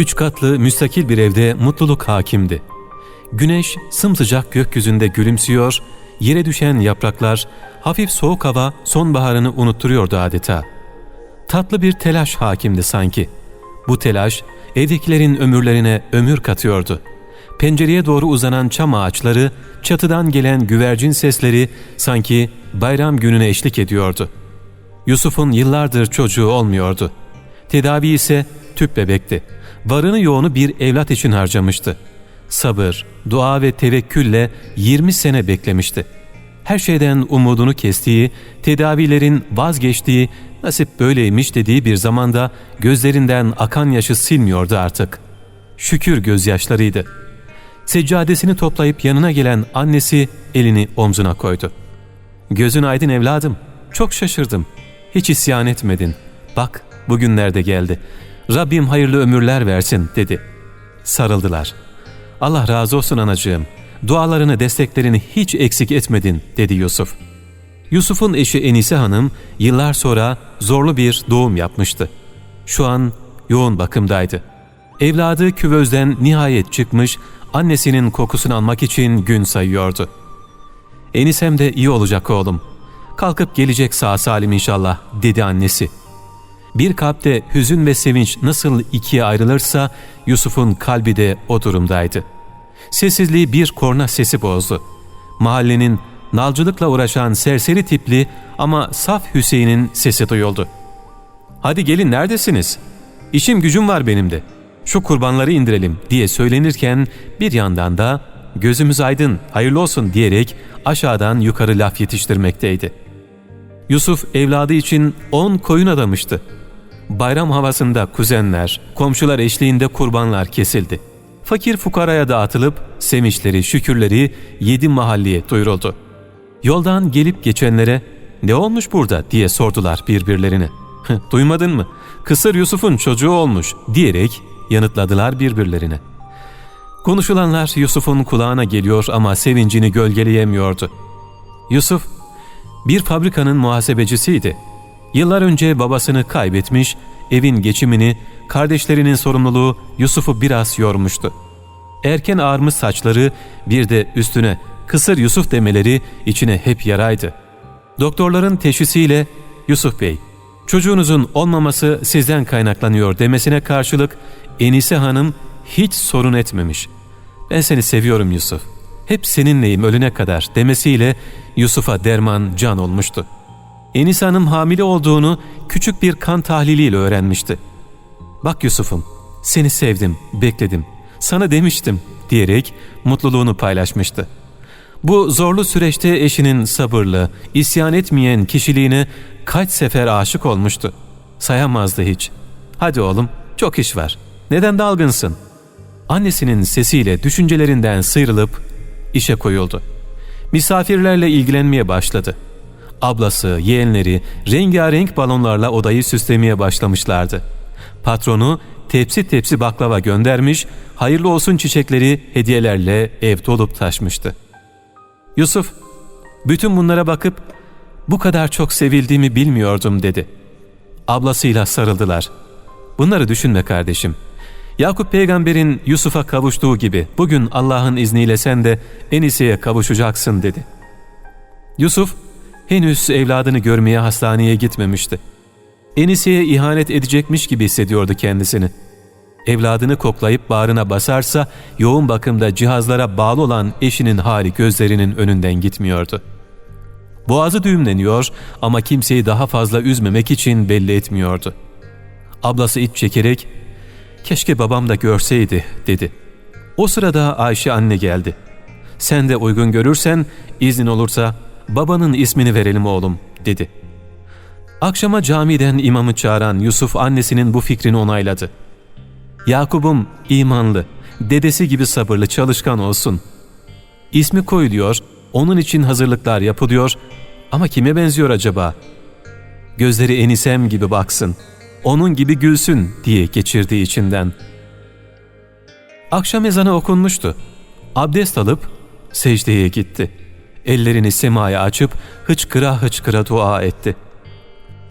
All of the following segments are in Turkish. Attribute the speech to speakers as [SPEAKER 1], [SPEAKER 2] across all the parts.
[SPEAKER 1] Üç katlı müstakil bir evde mutluluk hakimdi. Güneş sımsıcak gökyüzünde gülümsüyor, yere düşen yapraklar, hafif soğuk hava sonbaharını unutturuyordu adeta. Tatlı bir telaş hakimdi sanki. Bu telaş evdekilerin ömürlerine ömür katıyordu. Pencereye doğru uzanan çam ağaçları, çatıdan gelen güvercin sesleri sanki bayram gününe eşlik ediyordu. Yusuf'un yıllardır çocuğu olmuyordu. Tedavi ise tüp bebekti. Varını yoğunu bir evlat için harcamıştı. Sabır, dua ve tevekkülle 20 sene beklemişti. Her şeyden umudunu kestiği, tedavilerin vazgeçtiği, nasip böyleymiş dediği bir zamanda gözlerinden akan yaşı silmiyordu artık. Şükür gözyaşlarıydı. Seccadesini toplayıp yanına gelen annesi elini omzuna koydu. ''Gözün aydın evladım, çok şaşırdım. Hiç isyan etmedin. Bak bugünlerde geldi. Rabbim hayırlı ömürler versin.'' dedi. Sarıldılar. ''Allah razı olsun anacığım. Dualarını, desteklerini hiç eksik etmedin.'' dedi Yusuf. Yusuf'un eşi Enise Hanım yıllar sonra zorlu bir doğum yapmıştı. Şu an yoğun bakımdaydı. Evladı küvözden nihayet çıkmış, annesinin kokusunu almak için gün sayıyordu. Enisem de iyi olacak oğlum. Kalkıp gelecek sağ salim inşallah dedi annesi. Bir kalpte hüzün ve sevinç nasıl ikiye ayrılırsa Yusuf'un kalbi de o durumdaydı. Sessizliği bir korna sesi bozdu. Mahallenin nalcılıkla uğraşan serseri tipli ama saf Hüseyin'in sesi duyuldu. ''Hadi gelin neredesiniz? İşim gücüm var benim de. Şu kurbanları indirelim.'' diye söylenirken bir yandan da ''Gözümüz aydın, hayırlı olsun.'' diyerek aşağıdan yukarı laf yetiştirmekteydi. Yusuf evladı için on koyun adamıştı. Bayram havasında kuzenler, komşular eşliğinde kurbanlar kesildi. Fakir fukaraya dağıtılıp sevinçleri, şükürleri yedi mahalleye duyuruldu. Yoldan gelip geçenlere ne olmuş burada diye sordular birbirlerine. Duymadın mı? Kısır Yusuf'un çocuğu olmuş diyerek yanıtladılar birbirlerine. Konuşulanlar Yusuf'un kulağına geliyor ama sevincini gölgeleyemiyordu. Yusuf bir fabrikanın muhasebecisiydi. Yıllar önce babasını kaybetmiş, evin geçimini, kardeşlerinin sorumluluğu Yusuf'u biraz yormuştu. Erken ağarmış saçları bir de üstüne kısır Yusuf demeleri içine hep yaraydı. Doktorların teşhisiyle Yusuf Bey, çocuğunuzun olmaması sizden kaynaklanıyor demesine karşılık Enise Hanım hiç sorun etmemiş. Ben seni seviyorum Yusuf. Hep seninleyim ölüne kadar demesiyle Yusuf'a derman can olmuştu. Enise Hanım hamile olduğunu küçük bir kan tahliliyle öğrenmişti. Bak Yusuf'um seni sevdim, bekledim, sana demiştim diyerek mutluluğunu paylaşmıştı. Bu zorlu süreçte eşinin sabırlı, isyan etmeyen kişiliğine kaç sefer aşık olmuştu. Sayamazdı hiç. Hadi oğlum, çok iş var. Neden dalgınsın? Annesinin sesiyle düşüncelerinden sıyrılıp işe koyuldu. Misafirlerle ilgilenmeye başladı. Ablası, yeğenleri rengarenk balonlarla odayı süslemeye başlamışlardı. Patronu tepsi tepsi baklava göndermiş, hayırlı olsun çiçekleri hediyelerle ev dolup taşmıştı. Yusuf, bütün bunlara bakıp bu kadar çok sevildiğimi bilmiyordum dedi. Ablasıyla sarıldılar. Bunları düşünme kardeşim. Yakup peygamberin Yusuf'a kavuştuğu gibi bugün Allah'ın izniyle sen de Enise'ye kavuşacaksın dedi. Yusuf henüz evladını görmeye hastaneye gitmemişti. Enise'ye ihanet edecekmiş gibi hissediyordu kendisini. Evladını koklayıp bağrına basarsa yoğun bakımda cihazlara bağlı olan eşinin hali gözlerinin önünden gitmiyordu. Boğazı düğümleniyor ama kimseyi daha fazla üzmemek için belli etmiyordu. Ablası iç çekerek ''Keşke babam da görseydi'' dedi. O sırada Ayşe anne geldi. ''Sen de uygun görürsen izin olursa babanın ismini verelim oğlum'' dedi. Akşama camiden imamı çağıran Yusuf annesinin bu fikrini onayladı. Yakup'um imanlı, dedesi gibi sabırlı, çalışkan olsun. İsmi koyuluyor, onun için hazırlıklar yapılıyor ama kime benziyor acaba? Gözleri Enisem gibi baksın, onun gibi gülsün diye geçirdi içinden. Akşam ezanı okunmuştu. Abdest alıp secdeye gitti. Ellerini semaya açıp hıçkıra hıçkıra dua etti.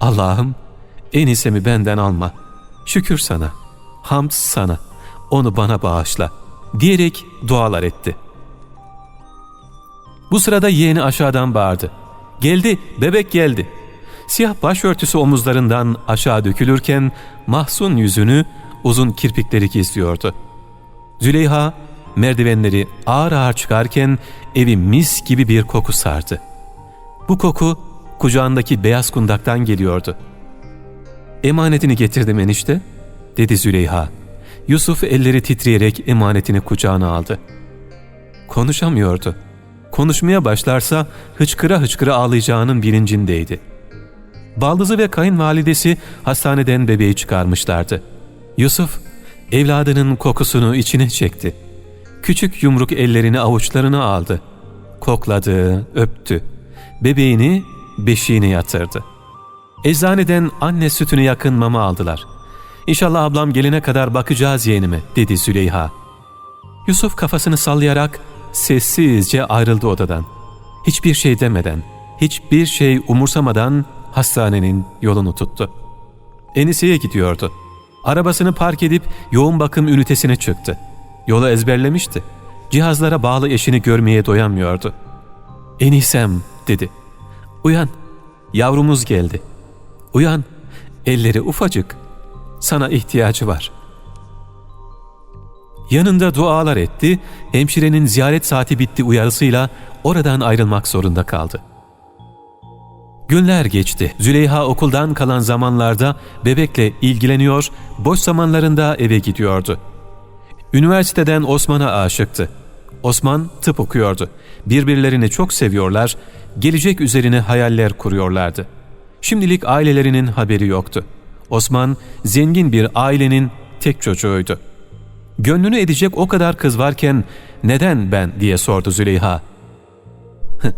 [SPEAKER 1] Allah'ım Enisemi benden alma. Şükür sana.'' Hamd sana. onu bana bağışla diyerek dualar etti. Bu sırada yeğeni aşağıdan bağırdı. Geldi, bebek geldi. Siyah başörtüsü omuzlarından aşağı dökülürken mahzun yüzünü uzun kirpikleri gizliyordu. Züleyha merdivenleri ağır ağır çıkarken evi mis gibi bir koku sardı. Bu koku kucağındaki beyaz kundaktan geliyordu. ''Emanetini getirdim enişte.'' dedi Züleyha. Yusuf elleri titreyerek emanetini kucağına aldı. Konuşamıyordu. Konuşmaya başlarsa hıçkıra hıçkıra ağlayacağının bilincindeydi. Baldızı ve kayınvalidesi hastaneden bebeği çıkarmışlardı. Yusuf, evladının kokusunu içine çekti. Küçük yumruk ellerini avuçlarına aldı. Kokladı, öptü. Bebeğini beşiğine yatırdı. Eczaneden anne sütünü yakın mama aldılar. İnşallah ablam gelene kadar bakacağız yeğenime, dedi Züleyha. Yusuf kafasını sallayarak sessizce ayrıldı odadan. Hiçbir şey demeden, hiçbir şey umursamadan hastanenin yolunu tuttu. Enise'ye gidiyordu. Arabasını park edip yoğun bakım ünitesine çıktı. Yolu ezberlemişti. Cihazlara bağlı eşini görmeye doyamıyordu. Enisem dedi. Uyan, yavrumuz geldi. Uyan, elleri ufacık. Sana ihtiyacı var. Yanında dualar etti, hemşirenin ziyaret saati bitti uyarısıyla oradan ayrılmak zorunda kaldı. Günler geçti. Züleyha okuldan kalan zamanlarda bebekle ilgileniyor, boş zamanlarında eve gidiyordu. Üniversiteden Osman'a aşıktı. Osman tıp okuyordu. Birbirlerini çok seviyorlar, gelecek üzerine hayaller kuruyorlardı. Şimdilik ailelerinin haberi yoktu. Osman zengin bir ailenin tek çocuğuydu. Gönlünü edecek o kadar kız varken neden ben diye sordu Züleyha.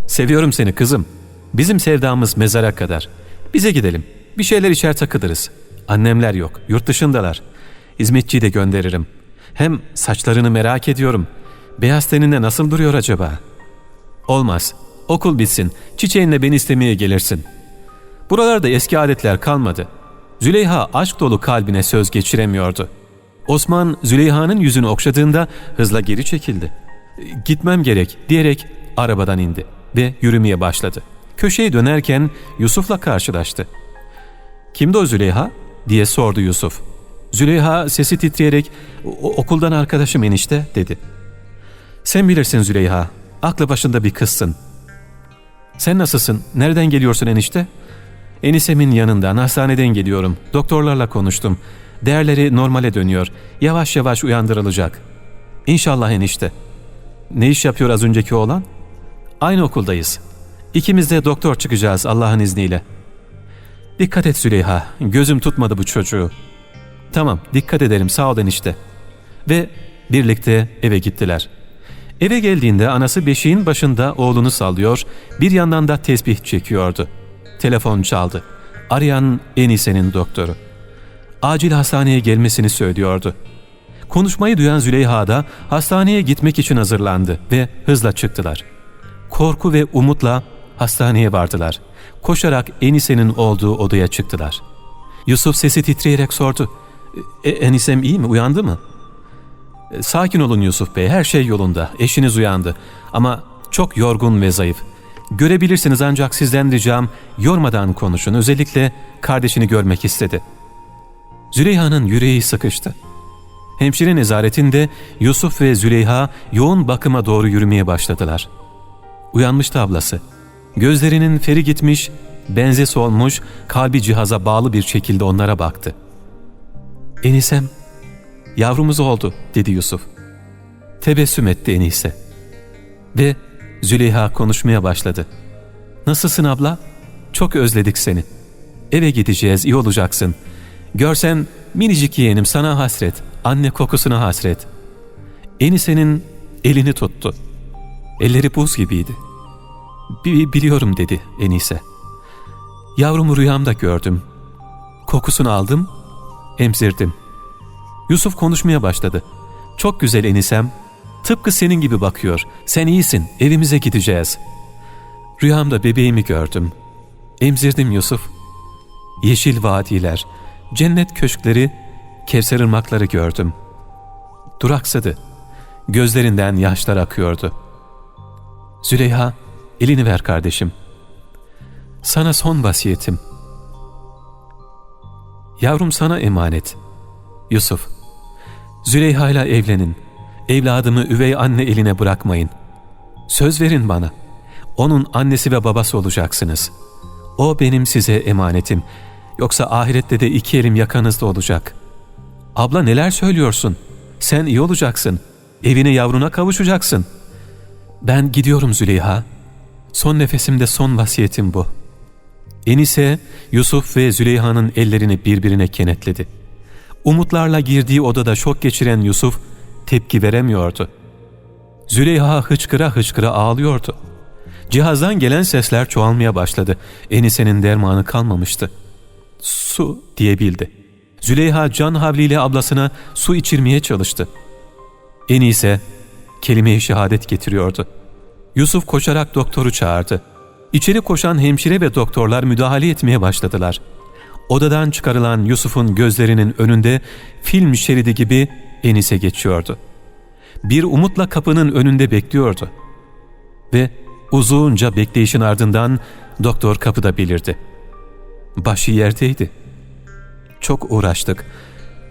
[SPEAKER 1] Seviyorum seni kızım. Bizim sevdamız mezara kadar. Bize gidelim. Bir şeyler içer takılırız. Annemler yok. Yurt dışındalar. Hizmetçiyi de gönderirim. Hem saçlarını merak ediyorum. Beyaz teninde nasıl duruyor acaba? Olmaz. Okul bitsin. Çiçeğinle beni istemeye gelirsin. Buralarda eski adetler kalmadı. Züleyha aşk dolu kalbine söz geçiremiyordu. Osman Züleyha'nın yüzünü okşadığında hızla geri çekildi. Gitmem gerek diyerek arabadan indi ve yürümeye başladı. Köşeyi dönerken Yusuf'la karşılaştı. ''Kimdi o Züleyha?'' diye sordu Yusuf. Züleyha sesi titreyerek ''Okuldan arkadaşım enişte'' dedi. ''Sen bilirsin Züleyha, aklı başında bir kızsın. Sen nasılsın, nereden geliyorsun enişte?'' Enisemin yanından, hastaneden geliyorum. Doktorlarla konuştum. Değerleri normale dönüyor. Yavaş yavaş uyandırılacak. İnşallah enişte. Ne iş yapıyor az önceki oğlan? Aynı okuldayız. İkimiz de doktor çıkacağız Allah'ın izniyle. Dikkat et Züleyha, gözüm tutmadı bu çocuğu. Tamam, dikkat ederim sağ ol enişte. Ve birlikte eve gittiler. Eve geldiğinde anası beşiğin başında oğlunu sallıyor, bir yandan da tesbih çekiyordu. Telefon çaldı. Arayan Enise'nin doktoru. Acil hastaneye gelmesini söylüyordu. Konuşmayı duyan Züleyha da hastaneye gitmek için hazırlandı ve hızla çıktılar. Korku ve umutla hastaneye vardılar. Koşarak Enise'nin olduğu odaya çıktılar. Yusuf sesi titreyerek sordu. E, Enisem iyi mi? Uyandı mı? E, sakin olun Yusuf Bey, her şey yolunda. Eşiniz uyandı. Ama çok yorgun ve zayıf. Görebilirsiniz ancak sizden ricam yormadan konuşun. Özellikle kardeşini görmek istedi. Züleyha'nın yüreği sıkıştı. Hemşire nezaretinde Yusuf ve Züleyha yoğun bakıma doğru yürümeye başladılar. Uyanmıştı ablası. Gözlerinin feri gitmiş, benze solmuş, kalbi cihaza bağlı bir şekilde onlara baktı. ''Enisem, yavrumuz oldu.'' dedi Yusuf. Tebessüm etti Enise. Ve Züleyha konuşmaya başladı. ''Nasılsın abla? Çok özledik seni. Eve gideceğiz, iyi olacaksın. Görsen minicik yeğenim sana hasret, anne kokusuna hasret.'' Enise'nin elini tuttu. Elleri buz gibiydi. Biliyorum dedi Enise. Yavrumu rüyamda gördüm. Kokusunu aldım, emzirdim. Yusuf konuşmaya başladı. Çok güzel Enisem, tıpkı senin gibi bakıyor. Sen iyisin, evimize gideceğiz. Rüyamda bebeğimi gördüm. Emzirdim Yusuf. Yeşil vadiler, cennet köşkleri, Kevser ırmakları gördüm. Duraksadı. Gözlerinden yaşlar akıyordu. Züleyha, elini ver kardeşim. Sana son vasiyetim. Yavrum sana emanet. Yusuf, Züleyha ile evlenin. Evladımı üvey anne eline bırakmayın. Söz verin bana. Onun annesi ve babası olacaksınız. O benim size emanetim. Yoksa ahirette de iki elim yakanızda olacak. Abla neler söylüyorsun? Sen iyi olacaksın. Evine yavruna kavuşacaksın. Ben gidiyorum Züleyha. Son nefesimde son vasiyetim bu. Enise, Yusuf ve Züleyha'nın ellerini birbirine kenetledi. Umutlarla girdiği odada şok geçiren Yusuf tepki veremiyordu. Züleyha hıçkıra hıçkıra ağlıyordu. Cihazdan gelen sesler çoğalmaya başladı. Enise'nin dermanı kalmamıştı. Su diyebildi. Züleyha can havliyle ablasına su içirmeye çalıştı. Enise kelime-i şehadet getiriyordu. Yusuf koşarak doktoru çağırdı. İçeri koşan hemşire ve doktorlar müdahale etmeye başladılar. Odadan çıkarılan Yusuf'un gözlerinin önünde film şeridi gibi Enise geçiyordu. Bir umutla kapının önünde bekliyordu. Ve uzunca bekleyişin ardından doktor kapıda belirdi. Başı yerdeydi. Çok uğraştık.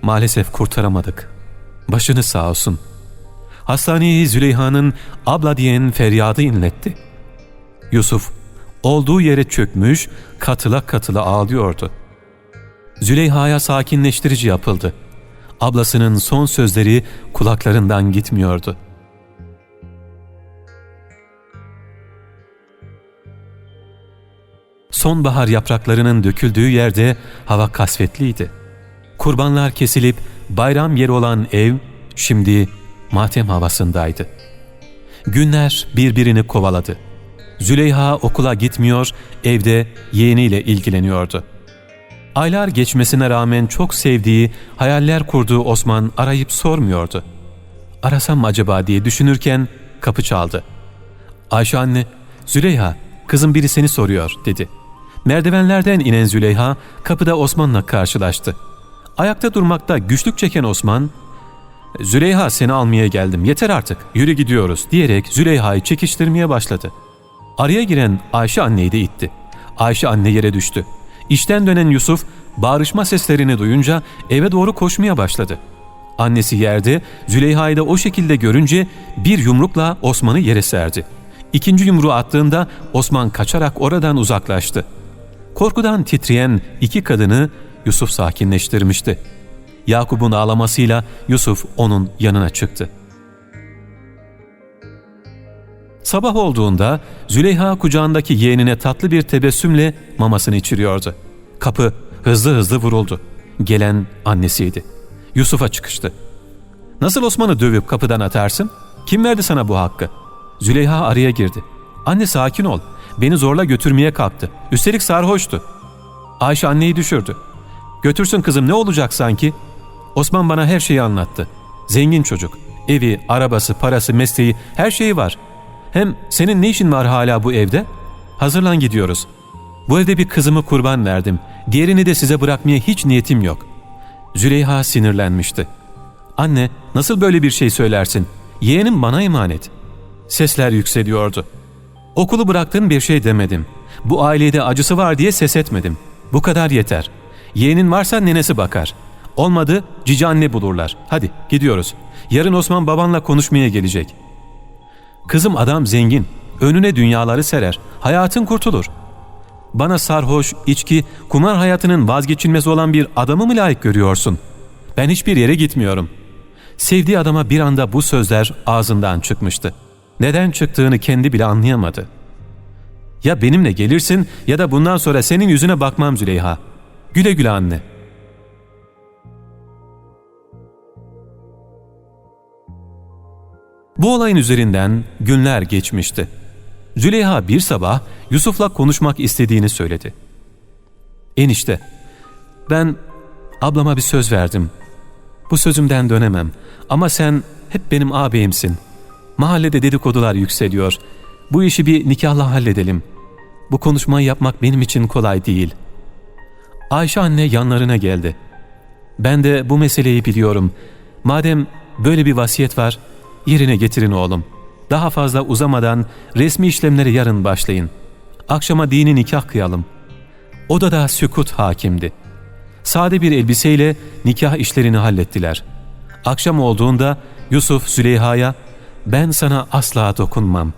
[SPEAKER 1] Maalesef kurtaramadık. Başını sağ olsun. Hastaneyi Züleyha'nın abla diyen feryadı inletti. Yusuf olduğu yere çökmüş, katıla katıla ağlıyordu. Züleyha'ya sakinleştirici yapıldı. Ablasının son sözleri kulaklarından gitmiyordu. Sonbahar yapraklarının döküldüğü yerde hava kasvetliydi. Kurbanlar kesilip bayram yeri olan ev şimdi matem havasındaydı. Günler birbirini kovaladı. Züleyha okula gitmiyor, evde yeğeniyle ilgileniyordu. Aylar geçmesine rağmen çok sevdiği, hayaller kurduğu Osman arayıp sormuyordu. Arasam acaba diye düşünürken kapı çaldı. Ayşe anne, Züleyha, kızım biri seni soruyor dedi. Merdivenlerden inen Züleyha kapıda Osman'la karşılaştı. Ayakta durmakta güçlük çeken Osman, ''Züleyha seni almaya geldim yeter artık yürü gidiyoruz.'' diyerek Züleyha'yı çekiştirmeye başladı. Araya giren Ayşe anneyi de itti. Ayşe anne yere düştü. İşten dönen Yusuf bağırışma seslerini duyunca eve doğru koşmaya başladı. Annesi yerde Züleyha'yı da o şekilde görünce bir yumrukla Osman'ı yere serdi. İkinci yumruğu attığında Osman kaçarak oradan uzaklaştı. Korkudan titreyen iki kadını Yusuf sakinleştirmişti. Yakup'un ağlamasıyla Yusuf onun yanına çıktı. Sabah olduğunda Züleyha kucağındaki yeğenine tatlı bir tebessümle mamasını içiriyordu. Kapı hızlı hızlı vuruldu. Gelen annesiydi. Yusuf'a çıkıştı. ''Nasıl Osman'ı dövüp kapıdan atarsın? Kim verdi sana bu hakkı?'' Züleyha araya girdi. ''Anne sakin ol. Beni zorla götürmeye kalktı. Üstelik sarhoştu.'' Ayşe anneyi düşürdü. ''Götürsün kızım ne olacak sanki?'' Osman bana her şeyi anlattı. Zengin çocuk. Evi, arabası, parası, mesleği her şeyi var. Hem senin ne işin var hala bu evde? Hazırlan gidiyoruz. Bu evde bir kızımı kurban verdim. Diğerini de size bırakmaya hiç niyetim yok. Züleyha sinirlenmişti. Anne nasıl böyle bir şey söylersin? Yeğenim bana emanet. Sesler yükseliyordu. Okulu bıraktığın bir şey demedim. Bu ailede acısı var diye ses etmedim. Bu kadar yeter. Yeğenin varsa nenesi bakar. Olmadı cici anne bulurlar. Hadi gidiyoruz. Yarın Osman babanla konuşmaya gelecek. Kızım adam zengin. Önüne dünyaları serer. Hayatın kurtulur. Bana sarhoş, içki, kumar hayatının vazgeçilmez olan bir adamı mı layık görüyorsun? Ben hiçbir yere gitmiyorum. Sevdiği adama bir anda bu sözler ağzından çıkmıştı. Neden çıktığını kendi bile anlayamadı. Ya benimle gelirsin ya da bundan sonra senin yüzüne bakmam Züleyha. Güle güle anne. Bu olayın üzerinden günler geçmişti. Züleyha bir sabah Yusuf'la konuşmak istediğini söyledi. Enişte, ben ablama bir söz verdim. Bu sözümden dönemem ama sen hep benim ağabeyimsin. Mahallede dedikodular yükseliyor. Bu işi bir nikahla halledelim. Bu konuşmayı yapmak benim için kolay değil. Ayşe anne yanlarına geldi. Ben de bu meseleyi biliyorum. Madem böyle bir vasiyet var. Yerine getirin oğlum. Daha fazla uzamadan resmi işlemlere yarın başlayın. Akşama dini nikah kıyalım. Odada sükut hakimdi. Sade bir elbiseyle nikah işlerini hallettiler. Akşam olduğunda Yusuf Züleyha'ya ben sana asla dokunmam.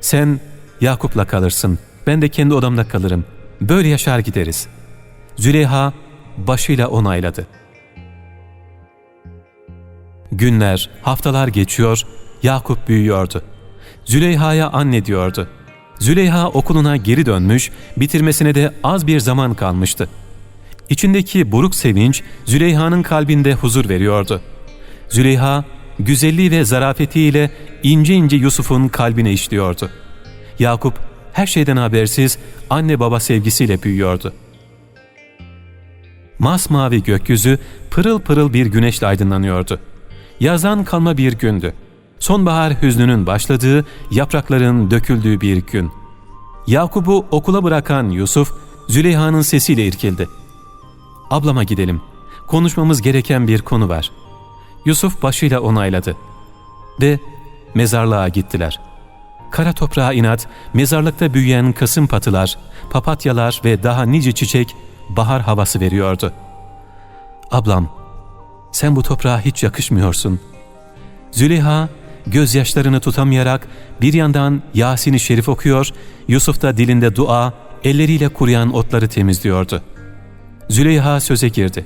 [SPEAKER 1] Sen Yakup'la kalırsın. Ben de kendi odamda kalırım. Böyle yaşar gideriz. Züleyha başıyla onayladı. Günler, haftalar geçiyor, Yakup büyüyordu. Züleyha'ya anne diyordu. Züleyha okuluna geri dönmüş, bitirmesine de az bir zaman kalmıştı. İçindeki buruk sevinç Züleyha'nın kalbinde huzur veriyordu. Züleyha, güzelliği ve zarafetiyle ince ince Yusuf'un kalbine işliyordu. Yakup her şeyden habersiz anne baba sevgisiyle büyüyordu. Masmavi gökyüzü pırıl pırıl bir güneşle aydınlanıyordu. Yazdan kalma bir gündü. Sonbahar hüznünün başladığı, yaprakların döküldüğü bir gün. Yakup'u okula bırakan Yusuf, Züleyha'nın sesiyle irkildi. ''Ablama gidelim. Konuşmamız gereken bir konu var.'' Yusuf başıyla onayladı. Ve mezarlığa gittiler. Kara toprağa inat, mezarlıkta büyüyen kasım patılar, papatyalar ve daha nice çiçek bahar havası veriyordu. ''Ablam, sen bu toprağa hiç yakışmıyorsun.'' Züleyha gözyaşlarını tutamayarak bir yandan Yasin-i Şerif okuyor, Yusuf da dilinde dua, elleriyle kuruyan otları temizliyordu. Züleyha söze girdi.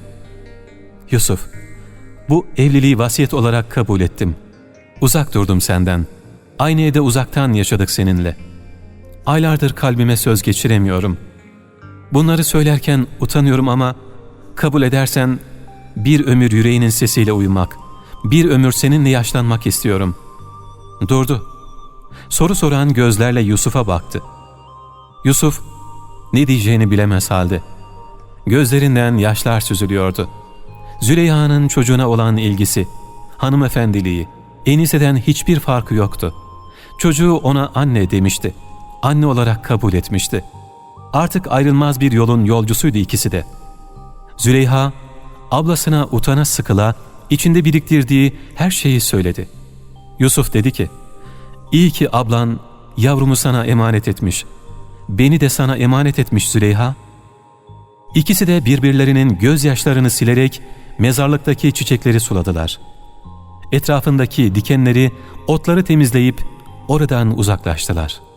[SPEAKER 1] Yusuf, bu evliliği vasiyet olarak kabul ettim. Uzak durdum senden. Aynı evde uzaktan yaşadık seninle. Aylardır kalbime söz geçiremiyorum. Bunları söylerken utanıyorum ama kabul edersen bir ömür yüreğinin sesiyle uyumak, bir ömür seninle yaşlanmak istiyorum. Durdu. Soru soran gözlerle Yusuf'a baktı. Yusuf ne diyeceğini bilemez halde. Gözlerinden yaşlar süzülüyordu. Züleyha'nın çocuğuna olan ilgisi, hanımefendiliği, Enise'den hiçbir farkı yoktu. Çocuğu ona anne demişti. Anne olarak kabul etmişti. Artık ayrılmaz bir yolun yolcusuydu ikisi de. Züleyha, ablasına utana sıkıla, içinde biriktirdiği her şeyi söyledi. Yusuf dedi ki, İyi ki ablan yavrumu sana emanet etmiş. Beni de sana emanet etmiş Züleyha. İkisi de birbirlerinin gözyaşlarını silerek mezarlıktaki çiçekleri suladılar. Etrafındaki dikenleri, otları temizleyip oradan uzaklaştılar.''